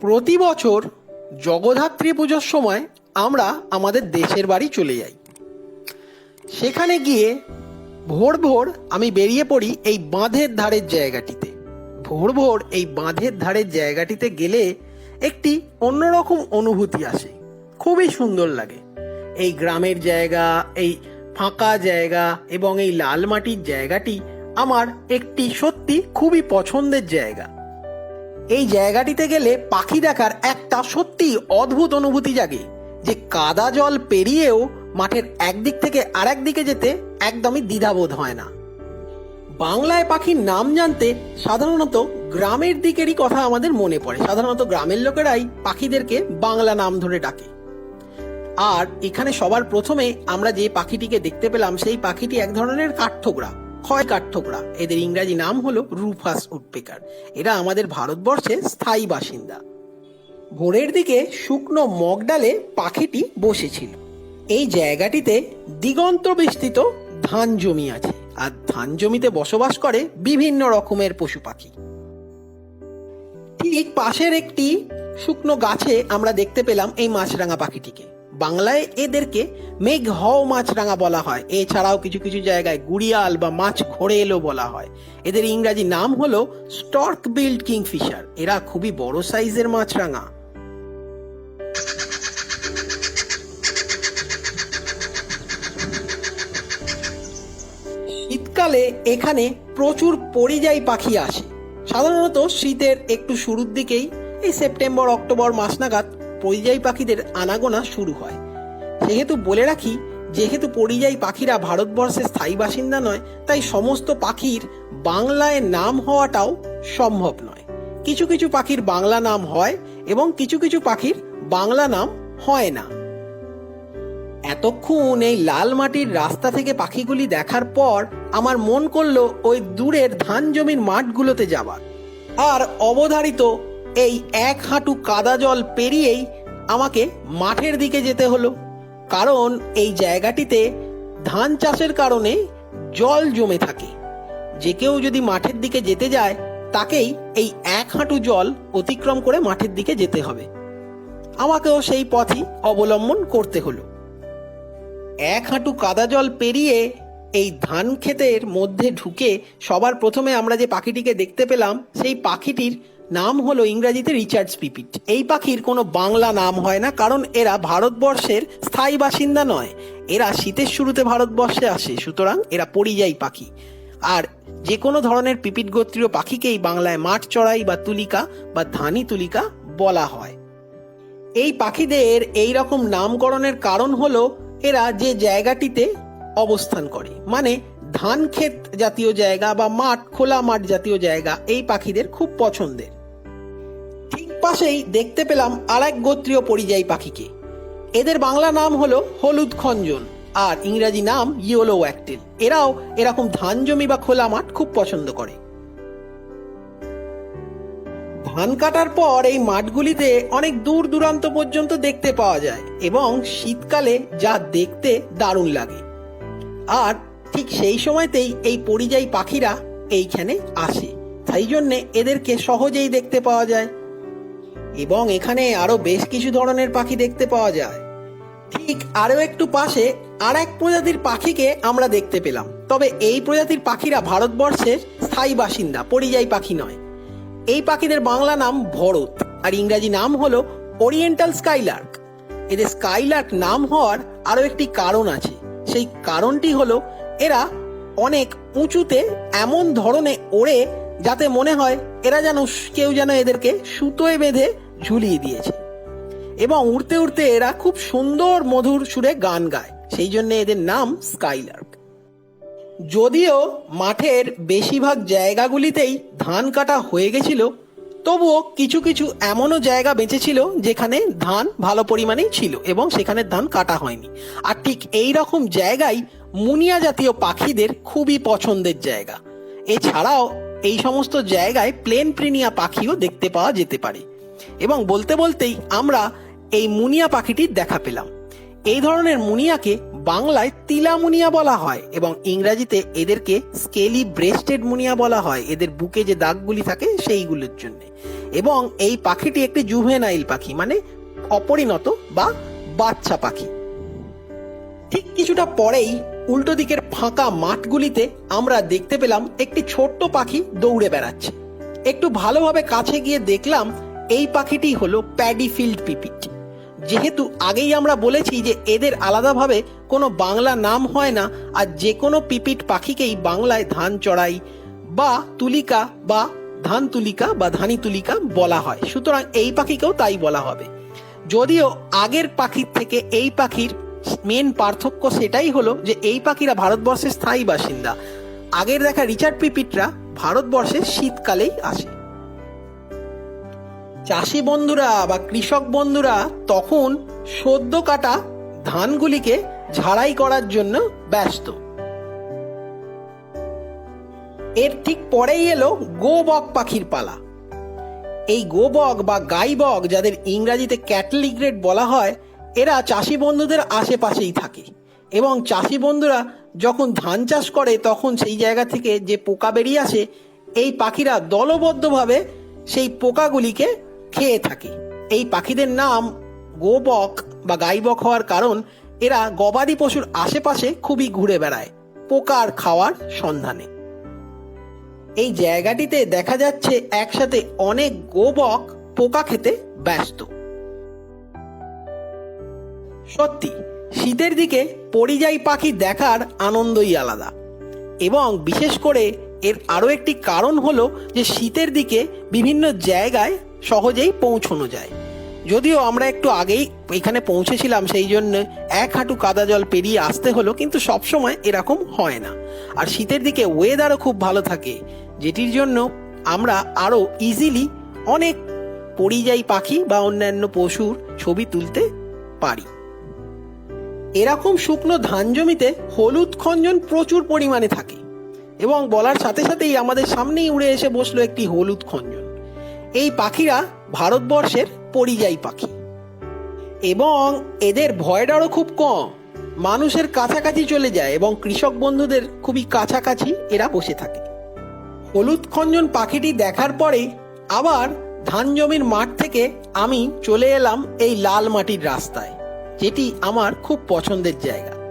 প্রতি বছর জগদ্ধাত্রী পুজোর সময় আমরা আমাদের দেশের বাড়ি চলে যাই। সেখানে গিয়ে ভোর ভোর আমি বেরিয়ে পড়ি এই বাঁধের ধারের জায়গাটিতে। ভোর ভোর এই বাঁধের ধারের জায়গাটিতে গেলে একটি অন্যরকম অনুভূতি আসে। খুবই সুন্দর লাগে। এই গ্রামের জায়গা, এই ফাঁকা জায়গা এবং এই লাল মাটির জায়গাটি আমার একটি সত্যি খুবই পছন্দের জায়গা। এই জায়গাটিতে গেলে পাখি দেখার একটা সত্যি অদ্ভুত অনুভূতি জাগে যে কাদা জল পেরিয়েও মাঠের একদিক থেকে আরেক দিকে যেতে একদমই দ্বিধাবোধ হয় না। বাংলায় পাখির নাম জানতে সাধারণত গ্রামের দিকেরই কথা আমাদের মনে পড়ে। সাধারণত গ্রামের লোকেরাই পাখিদেরকে বাংলা নাম ধরে ডাকে। আর এখানে সবার প্রথমে আমরা যে পাখিটিকে দেখতে পেলাম, সেই পাখিটি এক ধরনের কাঠঠোকরা। ক্ষয় কাঠঠোকরা এদের ইংরাজি নাম হলো রুফাস উডপেকার। এরা আমাদের ভারতবর্ষের স্থায়ী বাসিন্দা। ভোরের দিকে শুকনো মগডালে পাখিটি বসেছিল। এই জায়গাটিতে দিগন্ত বিস্তৃত ধান জমি আছে, আর ধান জমিতে বসবাস করে বিভিন্ন রকমের পশু পাখি। ঠিক পাশের একটি শুকনো গাছে আমরা দেখতে পেলাম এই মাছরাঙা পাখিটিকে। বাংলায় এদেরকে মেঘ হও মাছরাঙা বলা হয়। এছাড়াও কিছু কিছু জায়গায় গুড়িয়াল বা মাছ ঘোরে এলো বলা হয়। এদের ইংরাজি নাম হলো স্টর্ক বিল্ড কিংফিশার। এরা খুবই বড় সাইজের মাছরাঙা। শীতকালে এখানে প্রচুর পরিযায়ী পাখি আসে। সাধারণত শীতের একটু শুরুর দিকেই এই সেপ্টেম্বর অক্টোবর মাস নাগাদ পরিযায়ী পাখিদের আনাগোনা শুরু হয়। সেহেতু বলে রাখি, যেহেতু পরিযায়ী পাখিরা ভারতবর্ষের স্থায়ী বাসিন্দা নয়, তাই সমস্ত পাখির বাংলায় নাম হওয়াটাও সম্ভব নয়। কিছু কিছু পাখির বাংলা নাম হয় এবং কিছু কিছু পাখির বাংলা নাম হয় না। এতক্ষণ এই লাল মাটির রাস্তা থেকে পাখিগুলি দেখার পর আমার মন করল ওই দূরের ধান জমির মাঠগুলোতে যাবার আর অবধারিত এই এক হাঁটু কাদা জল পেরিয়েই আমাকে মাঠের দিকে যেতে হলো। কারণ এই জায়গাটিতে ধান চাষের কারণে জল জমে থাকে। যে কেউ যদি মাঠের দিকে যেতে যায়, তাকেই এই এক হাঁটু জল অতিক্রম করে মাঠের দিকে যেতে হবে। আমাকেও সেই পথই অবলম্বন করতে হলো। এক হাঁটু কাদা জল পেরিয়ে এই ধান ক্ষেতের মধ্যে ঢুকে সবার প্রথমে আমরা যে পাখিটিকে দেখতে পেলাম, সেই পাখিটির নাম হলো ইংরাজিতে রিচার্ডস পিপিট এই পাখির কোনো বাংলা নাম হয় না, কারণ এরা ভারতবর্ষের স্থায়ী বাসিন্দা নয়। এরা শীতের শুরুতে ভারতবর্ষে আসে, সুতরাং এরা পরিযায়ী পাখি। আর যে কোনো ধরনের পিপিট গোত্রীয় পাখিকেই বাংলায় মাঠ চড়াই বা তুলিকা বা ধানি তুলিকা বলা হয়। এই পাখিদের এই রকম নামকরণের কারণ হলো এরা যে জায়গাটিতে অবস্থান করে মানে ধান ক্ষেত জাতীয় জায়গা বা মাঠ, খোলা মাঠ জাতীয় জায়গা, এই পাখিদের খুব পছন্দের। পাশেই দেখতে পেলাম আর এক গোত্রীয় পরিযায়ী পাখিকে। এদের বাংলা নাম হলো হলুদ খঞ্জন, আর ইংরাজি নাম ইয়োলো ওয়াকটেল। এরাও এরকম ধান জমি বা খোলা মাঠ খুব পছন্দ করে। ধান কাটার পর এই মাঠগুলিতে অনেক দূর দূরান্ত পর্যন্ত দেখতে পাওয়া যায় এবং শীতকালে যা দেখতে দারুণ লাগে। আর ঠিক সেই সময়তেই এই পরিযায়ী পাখিরা এইখানে আসে। তাই জন্যে এদেরকে সহজেই দেখতে পাওয়া যায়। এবং এখানে আরও বেশ কিছু ধরনের পাখি দেখতে পাওয়া যায়। ঠিক আরও একটু পাশে আর এক প্রজাতির পাখিকে আমরা দেখতে পেলাম। তবে এই প্রজাতির পাখিরা ভারতবর্ষের স্থায়ী বাসিন্দা, পরিযায়ী পাখি নয়। এই পাখিদের বাংলা নাম ভরত আর ইংরাজি নাম হলো ওরিয়েন্টাল স্কাইলার্ক। এদের স্কাইলার্ক নাম হওয়ার আরও একটি কারণ আছে। সেই কারণটি হলো এরা অনেক উঁচুতে এমন ধরনে ওড়ে যাতে মনে হয় এরা যেন কেউ যেন এদেরকে সুতোয় বেঁধে ঝুলিয়ে দিয়েছে। এবং উড়তে উড়তে এরা খুব সুন্দর মধুর সুরে গান গায়। সেই জন্য এদের নাম স্কাইলার্ক। যদিও মাঠের বেশিরভাগ জায়গাগুলিতেই ধান কাটা হয়ে গেছিল, তবুও কিছু কিছু এমনও জায়গা বেঁচেছিল যেখানে ধান ভালো পরিমাণেই ছিল এবং সেখানে ধান কাটা হয়নি। আর ঠিক এই রকম জায়গায় মুনিয়া জাতীয় পাখিদের খুবই পছন্দের জায়গা। এছাড়াও এই সমস্ত জায়গায় প্লেন প্রিনিয়া পাখিও দেখতে পাওয়া যেতে পারে। এবং বলতে বলতেই আমরা এই মুনিয়া পাখিটির দেখা পেলাম। এই ধরনের মুনিয়াকে বাংলায় তিলা মুনিয়া বলা হয় এবং ইংরাজিতে এদেরকে স্কেলি ব্রেস্টেড মুনিয়া বলা হয়। এদের বুকে যে দাগগুলি থাকে সেইগুলোর জন্য। এবং এই পাখিটি একটি জুভেনাইল পাখি মানে অপরিণত বা বাচ্চা পাখি। ঠিক কিছুটা পরেই উল্টো দিকের ফাঁকা মাঠগুলিতে আমরা দেখতে পেলাম একটি ছোট্ট পাখি দৌড়ে বেড়াচ্ছে। একটু ভালোভাবে কাছে গিয়ে দেখলাম এই পাখিটি হলো প্যাডিফিল্ড পিপিট। যেহেতু আগেই আমরা বলেছি যে এদের আলাদাভাবে কোনো বাংলা নাম হয় না, আর যে কোনো পিপিট পাখিকেই বাংলায় ধান চড়াই বা তুলিকা বা ধান তুলিকা বা ধানি তুলিকা বলা হয়। সুতরাং এই পাখিকেও তাই বলা হবে। যদিও আগের পাখির থেকে এই পাখির মেন পার্থক্য সেটাই হলো যে এই পাখিরা ভারতবর্ষের স্থায়ী বাসিন্দা। আগের দেখা রিচার্ড পিপিটরা ভারতবর্ষে শীতকালেই আসে। চাষি বন্ধুরা বা কৃষক বন্ধুরা তখন সদ্য কাটা ধানগুলিকে ঝাড়াই করার জন্য ব্যস্ত। এর ঠিক পরেই এলো গোবক পাখির পালা। এই গোবক বা গাইবক যাদের ইংরাজিতে ক্যাটল গ্রেড বলা হয়, এরা চাষি বন্ধুদের আশেপাশেই থাকে এবং চাষি বন্ধুরা যখন ধান চাষ করে, তখন সেই জায়গা থেকে যে পোকা বেরিয়ে আসে, এই পাখিরা দলবদ্ধভাবে সেই পোকাগুলিকে খেয়ে থাকে। এই পাখিদের নাম গোবক বা গাইবক হওয়ার কারণ, এরা গবাদি পশুর আশেপাশে খুবই ঘুরে বেড়ায়, পোকার খাওয়ার সন্ধানে। এই জায়গাটিতে দেখা যাচ্ছে একসাথে অনেক গোবক পোকা খেতে ব্যস্ত। সত্যি, শীতের দিকে পরিযায়ী পাখি দেখার আনন্দই আলাদা। এবং বিশেষ করে এর আরও একটি কারণ হলো যে শীতের দিকে বিভিন্ন জায়গায় সহজেই পৌঁছানো যায়। যদিও আমরা একটু আগেই এখানে পৌঁছেছিলাম, সেই জন্য এক হাঁটু কাদা জল পেরিয়ে আসতে হলো, কিন্তু সবসময় এরকম হয় না। আর শীতের দিকে ওয়েদারও খুব ভালো থাকে, যেটির জন্য আমরা আরও ইজিলি অনেক পরিযায়ী পাখি বা অন্যান্য পশুর ছবি তুলতে পারি। এরকম শুকনো ধান জমিতে হলুদ খঞ্জন প্রচুর পরিমাণে থাকে। এবং বলার সাথে সাথেই আমাদের সামনেই উড়ে এসে বসল একটি হলুদ খঞ্জন। এই পাখিরা ভারতবর্ষের পরিযায়ী পাখি। এবং এদের ভয়ডারও খুব কম। মানুষের কাছাকাছি চলে যায় এবং কৃষক বন্ধুদের খুবই কাছাকাছি এরা বসে থাকে। হলুদ খঞ্জন পাখিটি দেখার পরে আবার ধান জমির মাঠ থেকে আমি চলে এলাম এই লাল মাটির রাস্তায়, যেটি আমার খুব পছন্দের জায়গা।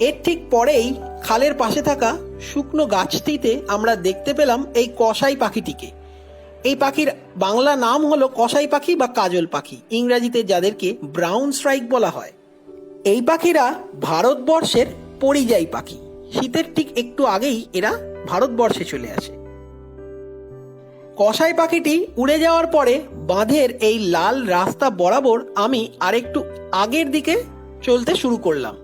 এর ঠিক পরেই খালের পাশে থাকা শুকনো গাছটিতে আমরা দেখতে পেলাম এই কসাই পাখিটিকে। এই পাখির বাংলা নাম হলো কসাই পাখি বা কাজল পাখি, ইংরাজিতে যাদেরকে ব্রাউন স্ট্রাইক বলা হয়। এই পাখিরা ভারতবর্ষের পরিযায়ী পাখি। শীতের ঠিক একটু আগেই এরা ভারতবর্ষে চলে আসে। কসাই পাখিটি উড়ে যাওয়ার পরে বাঁধের এই লাল রাস্তা বরাবর আমি আরেকটু আগের দিকে চলতে শুরু করলাম।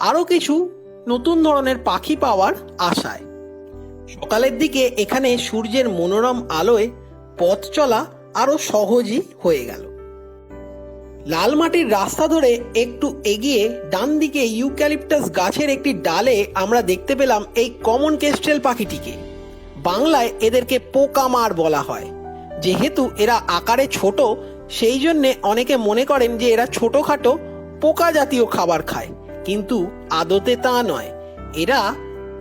আরও কিছু নতুন ধরনের পাখি পাওয়ার আশায়। সকালের দিকে এখানে সূর্যের মনোরম আলোয় পথ চলা আরও সহজই হয়ে গেল। লাল মাটির রাস্তা ধরে একটু এগিয়ে ডান দিকে ইউক্যালিপটাস গাছের একটি ডালে আমরা দেখতে পেলাম এই কমন কেস্টেল পাখিটিকে। বাংলায় এদেরকে পোকামার বলা হয়। যেহেতু এরা আকারে ছোট, সেই জন্যে অনেকে মনে করেন যে এরা ছোটখাটো পোকা জাতীয় খাবার খায়। কিন্তু আদতে তা নয়। এরা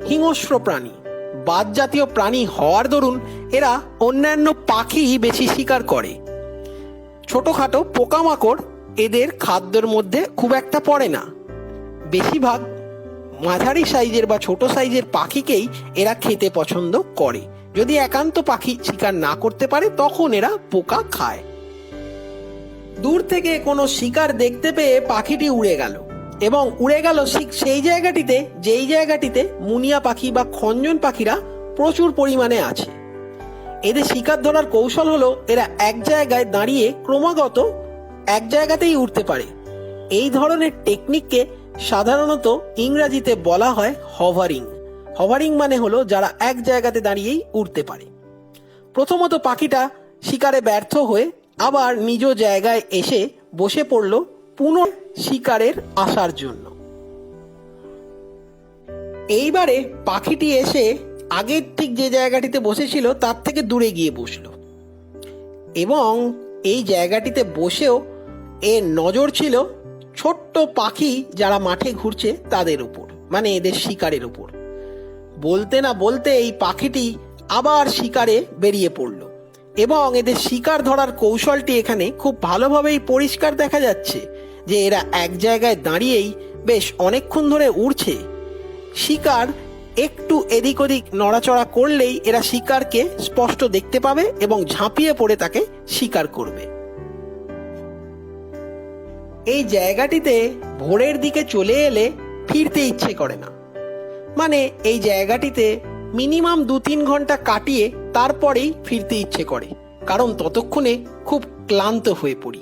হিংস্র প্রাণী। বাদ জাতীয় প্রাণী হওয়ার দরুন এরা অন্যান্য পাখি বেশি শিকার করে। ছোটখাটো পোকামাকড় এদের খাদ্যের মধ্যে খুব একটা পড়ে না। বেশিরভাগ মাঝারি সাইজের বা ছোট সাইজের পাখিকেই এরা খেতে পছন্দ করে। যদি একান্ত পাখি শিকার না করতে পারে, তখন এরা পোকা খায়। দূর থেকে কোনো শিকার দেখতে পেয়ে পাখিটি উড়ে গেল। এবং উড়ে গেল ঠিক সেই জায়গাটিতে, যেই জায়গাটিতে মুনিয়া পাখি বা খঞ্জন পাখিরা প্রচুর পরিমাণে আছে। এদের শিকার ধরার কৌশল হলো, এরা এক জায়গায় দাঁড়িয়ে ক্রমাগত এক জায়গাতেই উঠতে পারে। এই ধরনের টেকনিককে সাধারণত ইংরাজিতে বলা হয় হভারিং হভারিং মানে হলো যারা এক জায়গাতে দাঁড়িয়েই উঠতে পারে। প্রথমত পাখিটা শিকারে ব্যর্থ হয়ে আবার নিজ জায়গায় এসে বসে পড়ল পুনঃ শিকারের আসার জন্য। এইবারে পাখিটি এসে আগের ঠিক যে জায়গাটিতে বসেছিল, তার থেকে দূরে গিয়ে বসল। এবং এই জায়গাটিতে বসেও এর নজর ছিল ছোট্ট পাখি যারা মাঠে ঘুরছে তাদের উপর মানে এদের শিকারের উপর। বলতে না বলতে এই পাখিটি আবার শিকারে বেরিয়ে পড়ল। এবং এদের শিকার ধরার কৌশলটি এখানে খুব ভালোভাবেই পরিষ্কার দেখা যাচ্ছে। যে এরা এক জায়গায় দাঁড়িয়েই বেশ অনেকক্ষণ ধরে উড়ছে। শিকার একটু এদিক ওদিক নড়াচড়া করলেই এরা শিকারকে স্পষ্ট দেখতে পাবে এবং ঝাঁপিয়ে পড়ে তাকে শিকার করবে। এই জায়গাটিতে ভোরের দিকে চলে এলে ফিরতে ইচ্ছে করে না। মানে এই জায়গাটিতে মিনিমাম দু তিন ঘণ্টা কাটিয়ে তারপরেই ফিরতে ইচ্ছে করে, কারণ ততক্ষণে খুব ক্লান্ত হয়ে পড়ি।